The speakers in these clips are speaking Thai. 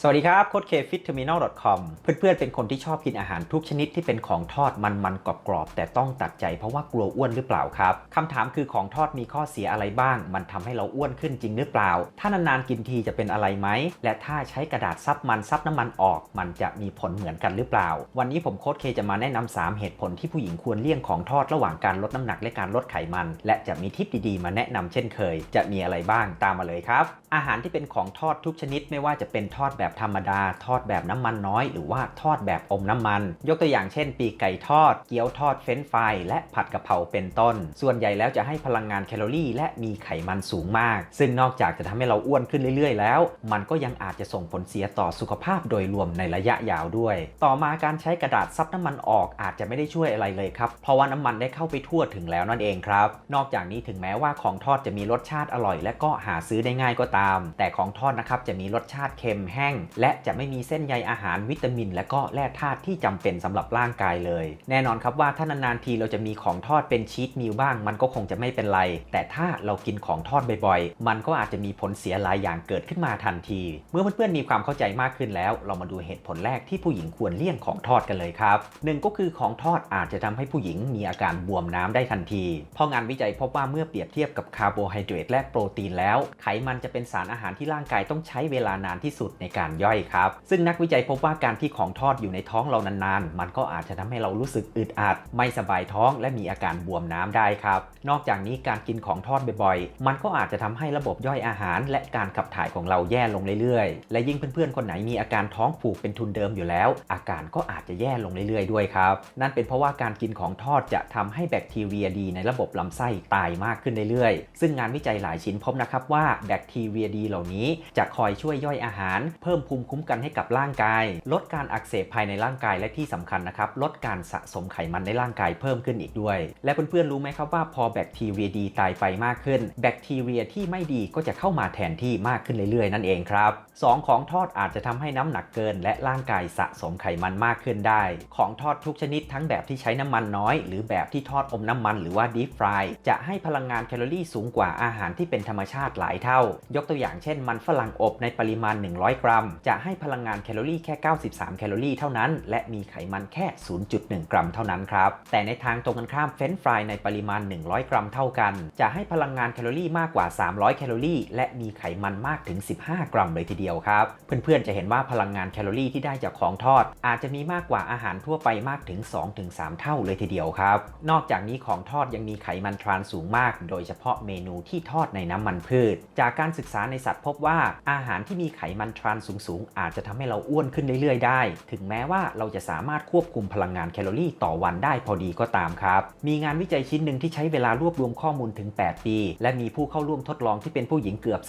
สวัสดีครับโค้ดเคฟิตเทอร์มินอล .com เพื่อนๆ เป็นคนที่ชอบกินอาหารทุกชนิดที่เป็นของทอดมันๆกรอบๆ แต่ต้องตัดใจเพราะว่ากลัวอ้วนหรือเปล่าครับคำถามคือของทอดมีข้อเสียอะไรบ้าง มันทำให้เราอ้วนขึ้นจริงหรือเปล่า ถ้านานๆกินทีจะเป็นอะไรไหม และถ้าใช้กระดาษซับมันซับน้ำมันออก มันจะมีผลเหมือนกันหรือเปล่า วันนี้ผมโค้ดเคจะมาแนะนำ3เหตุผลที่ผู้หญิงควรเลี่ยงของทอดระหว่างการลดน้ำหนักและการลดไขมัน และจะมีทิปดีๆ มาแนะนำเช่นเคย จะมีอะไรบ้างตามมาเลยครับอาหารที่เป็นของทอดทุกชนิดไม่ว่าจะเป็นทอดแบบธรรมดา ทอดแบบน้ำมันน้อย หรือว่าทอดแบบอมน้ำมัน ยกตัวอย่างเช่น ปีกไก่ทอด เกี๊ยวทอดเฟรนฟรายและผัดกะเพราเป็นต้น ส่วนใหญ่แล้วจะให้พลังงานแคลอรี่ และมีไขมันสูงมาก ซึ่งนอกจากจะทำให้เราอ้วนขึ้นเรื่อยๆ แล้ว มันก็ยังอาจจะส่งผลเสียต่อสุขภาพโดยรวมในระยะยาวด้วย ต่อมาการใช้กระดาษซับน้ำมันออกอาจจะไม่ได้ช่วยอะไรเลยครับ เพราะว่าน้ำมันได้เข้าไปทั่วถึงแล้วนั่นเองครับ นอกจากนี้ถึงแม้ว่าของทอดจะมีรสชาติอร่อย และก็หาซื้อได้ง่ายก็ตาม แต่ของทอดนะครับจะมีรสชาติเค็มแห้งและจะไม่มีเส้นใยอาหารวิตามิน และก็แร่ธาตุที่จำเป็นสำหรับร่างกายเลย แน่นอนครับว่าถ้านานๆทีเราจะมีของทอดเป็นชีสมิลบ้าง มันก็คงจะไม่เป็นไร แต่ถ้าเรากินของทอดบ่อยๆ มันก็อาจจะมีผลเสียหลายอย่างเกิดขึ้นมาทันที เมื่อเพื่อนๆมีความเข้าใจมากขึ้นแล้ว เรามาดูเหตุผลแรกที่ผู้หญิงควรเลี่ยงของทอดกันเลยครับหนึ่งก็คือของทอดอาจจะทำให้ผู้หญิงมีอาการบวมน้ำได้ทันที เพราะงานวิจัยพบว่าเมื่อเปรียบเทียบกับคาร์โบไฮเดรตและโปรตีนแล้ว ไขมันจะเป็นสารอาหารที่ร่างกายต้องใช้เวลานานที่สุดในการย่อยครับ ซึ่งนักวิจัยพบว่าการที่ของทอดอยู่ในท้องเรานานๆ มันก็อาจจะทำให้เรารู้สึกอึดอัด ไม่สบายท้องและมีอาการบวมน้ำได้ครับ นอกจากนี้การกินของทอดบ่อยๆ มันก็อาจจะทำให้ระบบย่อยอาหาร และการขับถ่ายของเราแย่ลงเรื่อยๆ และยิ่งเพื่อนๆ คนไหนมีอาการท้องผูกเป็นทุนเดิมอยู่แล้ว อาการก็อาจจะแย่ลงเรื่อยๆ ด้วยครับ นั่นเป็นเพราะว่าการกินของทอดจะทำให้แบคทีเรียดี ในระบบลำไส้ตายมากขึ้นเรื่อยๆ ซึ่งงานวิจัยหลายชิ้นพบนะครับว่าแบคทีเรียดีเหล่านี้จะคอยช่วยย่อยอาหาร เพิ่มิ่มภูมิคุ้มกันให้กับร่างกาย ลดการอักเสบภายในร่างกายและที่สำคัญนะครับ ลดการสะสมไขมันในร่างกายเพิ่มขึ้นอีกด้วย และเพื่อนๆรู้ไหมครับว่าพอแบคทีเรียดีตายไปมากขึ้น แบคทีเรียที่ไม่ดีก็จะเข้ามาแทนที่มากขึ้นเรื่อยๆ นั่นเองครับสองของทอดอาจจะทำให้น้ำหนักเกิน และร่างกายสะสมไขมันมากขึ้นได้ ของทอดทุกชนิดทั้งแบบที่ใช้น้ำมันน้อย หรือแบบที่ทอดอมน้ำมันหรือว่าดีฟรายจะให้พลังงานแคลอรี่สูงกว่าอาหารที่เป็นธรรมชาติหลายเท่า ยกตัวอย่างเช่น มันฝรั่งอบในปริมาณ 100 กรัมจะให้พลังงานแคลอรี่แค่ 93 แคลอรี่เท่านั้น และมีไขมันแค่ 0.1 กรัมเท่านั้นครับ แต่ในทางตรงกันข้ามเฟรนฟรายในปริมาณ 100 กรัมเท่ากัน จะให้พลังงานแคลอรี่มากกว่า 300 แคลอรี่ และมีไขมันมากถึง 15 กรัมเลยทีเดียวครับ เพื่อนๆ จะเห็นว่าพลังงานแคลอรี่ที่ได้จากของทอด อาจจะมีมากกว่าอาหารทั่วไปมากถึง 2-3 เท่าเลยทีเดียวครับ นอกจากนี้ของทอดยังมีไขมันทรานสูงมาก โดยเฉพาะเมนูที่ทอดในน้ำมันพืช จากการศึกษาในสัตว์พบว่าอาหารที่มีไขมันทรานสูงๆ อาจจะทำให้เราอ้วนขึ้นเรื่อยๆ ได้ ถึงแม้ว่าเราจะสามารถควบคุมพลังงานแคลอรี่ต่อวันได้พอดีก็ตามครับ มีงานวิจัยชิ้นหนึ่งที่ใช้เวลารวบรวมข้อมูลถึง 8 ปี และมีผู้เข้าร่วมทดลองที่เป็นผู้หญิงเกือบ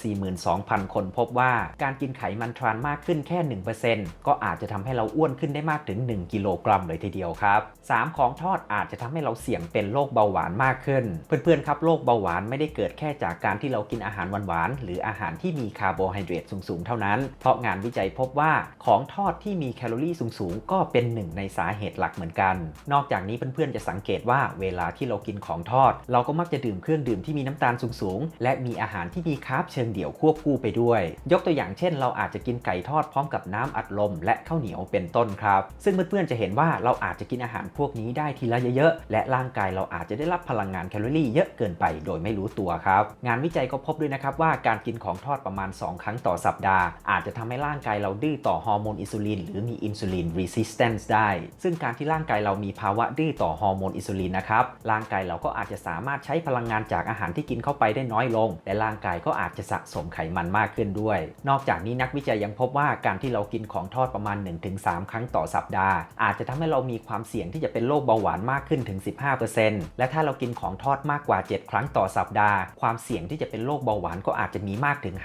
42,000 คนพบว่าการกินไขมันทรานมากขึ้นแค่ 1%ก็อาจจะทำให้เราอ้วนขึ้นได้มากถึง 1 กิโลกรัมเลยทีเดียวครับ 3 ของทอดอาจจะทำให้เราเสี่ยงเป็นโรคเบาหวานมากขึ้น เพื่อนๆ ครับ โรคเบาหวานไม่ได้เกิดแค่จากการที่เรากินอาหารหวานๆ หรืออาหารที่มีคาร์โบไฮเดรตสูงๆ เท่านั้น เพราะงานวิจัยพบว่าของทอดที่มีแคลอรี่สูงๆ ก็เป็นหนึ่งในสาเหตุหลักเหมือนกัน นอกจากนี้เพื่อนๆจะสังเกตว่าเวลาที่เรากินของทอด เราก็มักจะดื่มเครื่องดื่มที่มีน้ำตาลสูงๆ และมีอาหารที่มีคาร์บเชิงเดี่ยวควบคู่ไปด้วย ยกตัวอย่างเช่น เราอาจจะกินไก่ทอดพร้อมกับน้ำอัดลม และข้าวเหนียวเป็นต้นครับ ซึ่งเพื่อนๆจะเห็นว่าเราอาจจะกินอาหารพวกนี้ได้ทีละเยอะๆ และร่างกายเราอาจจะได้รับพลังงานแคลอรี่เยอะเกินไปโดยไม่รู้ตัวครับ งานวิจัยก็พบด้วยนะครับว่าการกินของทอดประมาณ 2 ครั้งต่อสัปดาห์อาจจะทำให้ร่างกายเราดื้อต่อฮอร์โมนอินซูลินหรือมีอินซูลิน resistance ได้ ซึ่งการที่ร่างกายเรามีภาวะดื้อต่อฮอร์โมนอินซูลินนะครับ ร่างกายเราก็อาจจะสามารถใช้พลังงานจากอาหารที่กินเข้าไปได้น้อยลง และร่างกายก็อาจจะสะสมไขมันมากขึ้นด้วย นอกจากนี้นักวิจัยยังพบว่าการที่เรากินของทอดประมาณ 1-3 ครั้งต่อสัปดาห์ อาจจะทำให้เรามีความเสี่ยงที่จะเป็นโรคเบาหวานมากขึ้นถึง 15%และถ้าเรากินของทอดมากกว่า 7 ครั้งต่อสัปดาห์ ความเสี่ยงที่จะเป็นโรคเบาหวานก็อาจจะมีมากถึง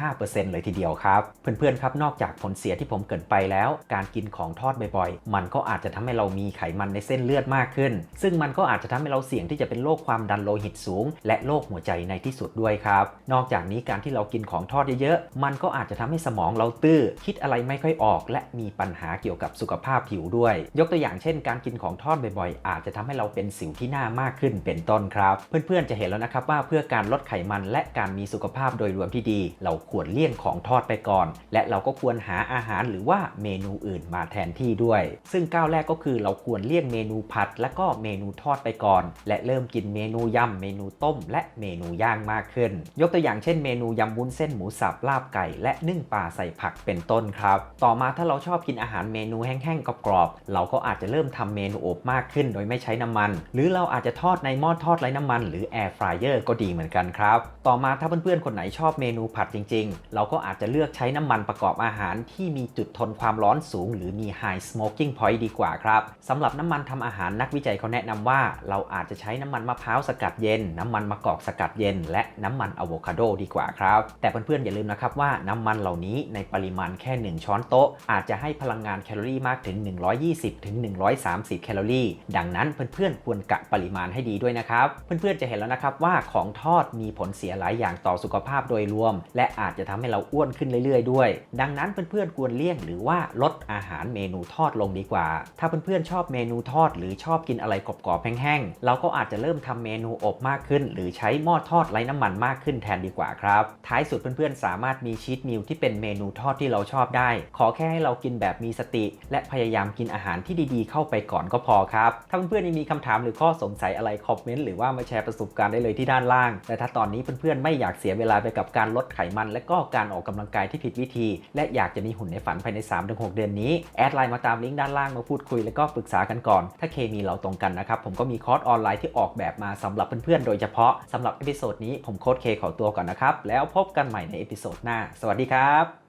55%เลยทีเดียวครับ เพื่อนๆครับนอกจากผลเสียที่ผมเกินไปแล้ว การกินของทอดบ่อยๆ มันก็อาจจะทำให้เรามีไขมันในเส้นเลือดมากขึ้น ซึ่งมันก็อาจจะทำให้เราเสี่ยงที่จะเป็นโรคความดันโลหิตสูง และโรคหัวใจในที่สุดด้วยครับ นอกจากนี้การที่เรากินของทอดเยอะๆ มันก็อาจจะทำให้สมองเราตื้อ คิดอะไรไม่ค่อยออก และมีปัญหาเกี่ยวกับสุขภาพผิวด้วย ยกตัวอย่างเช่น การกินของทอดบ่อยๆ อาจจะทำให้เราเป็นสิวที่หน้ามากขึ้นเป็นต้นครับ เพื่อนๆจะเห็นแล้วนะครับว่าเพื่อการลดไขมันและการมีสุขภาพโดยรวมที่ดี เราควรเลี่ยงของทอดไปก่อน และเราก็ควรหาอาหารหรือว่าเมนูอื่นมาแทนที่ด้วย ซึ่งก้าวแรกก็คือเราควรเลี่ยงเมนูผัด และก็เมนูทอดไปก่อน และเริ่มกินเมนูยำเมนูต้ม และเมนูย่างมากขึ้น ยกตัวอย่างเช่นเมนูยำวุ้นเส้นหมูสับลาบไก่และนึ่งปลาใส่ผักเป็นต้นครับ ต่อมาถ้าเราชอบกินอาหารเมนูแห้งๆกรอบๆเราก็อาจจะเริ่มทำเมนูอบมากขึ้น โดยไม่ใช้น้ำมัน หรือเราอาจจะทอดในหม้อทอดไร้น้ำมัน หรือแอร์ฟรายเออร์ก็ดีเหมือนกันครับ ต่อมาถ้าเพื่อนๆคนไหนชอบเมนูผัดจริง ๆ เราก็อาจจะเลือกใช้น้ำมันประกอบอาหารที่มีจุดทนความร้อนสูง หรือมี High Smoking Point ดีกว่าครับสำหรับน้ำมันทำอาหารนักวิจัยเขาแนะนำว่า เราอาจจะใช้น้ำมันมะพร้าวสกัดเย็น น้ำมันมะกอกสกัดเย็น และน้ำมันอะโวคาโดดีกว่าครับ แต่เพื่อนๆอย่าลืมนะครับว่าน้ำมันเหล่านี้ในปริมาณแค่ 1 ช้อนโต๊ะ อาจจะให้พลังงานแคลอรี่มากถึง 120ถึง130 แคลอรี่ ดังนั้นเพื่อนๆควรกะปริมาณให้ดีด้วยนะครับ เพื่อนๆจะเห็นแล้วนะครับว่าของทอดมีผลเสียหลายอย่างต่อสุขภาพโดยรวม และอาจจะทำให้เราอ้วนขึ้นเรื่อยๆด้วยดังนั้นเพื่อนๆควรเลี่ยง หรือว่าลดอาหารเมนูทอดลงดีกว่า ถ้าเพื่อนๆชอบเมนูทอด หรือชอบกินอะไรกรอบๆแห้งๆ เราก็อาจจะเริ่มทำเมนูอบมากขึ้น หรือใช้หม้อทอดไร้น้ำมันมากขึ้นแทนดีกว่าครับ ท้ายสุดเพื่อนๆสามารถมีชีตมิลที่เป็นเมนูทอดที่เราชอบได้ ขอแค่ให้เรากินแบบมีสติ และพยายามกินอาหารที่ดีๆ เข้าไปก่อนก็พอครับ ถ้าเพื่อนๆยังมีคำถามหรือข้อสงสัยอะไรคอมเมนต์หรือว่ามาแชร์ประสบการณ์ได้เลยที่ด้านล่างและถ้าตอนนี้เพื่อนๆไม่อยากเสียเวลาไปกับการลดไขมัน และก็การออกกำลังกายที่ผิดวิธีและอยากจะมีหุ่นในฝันภายใน 3-6 เดือนนี้ แอดไลน์มาตามลิงก์ด้านล่างมาพูดคุยแล้วก็ปรึกษากันก่อน ถ้าเคมีเราตรงกันนะครับ ผมก็มีคอร์สออนไลน์ที่ออกแบบมาสำหรับเพื่อนๆ โดยเฉพาะสำหรับเอพิโซดนี้ผมโค้ดเคขอตัวก่อนนะครับ แล้วพบกันใหม่ในเอพิโซดหน้า สวัสดีครับ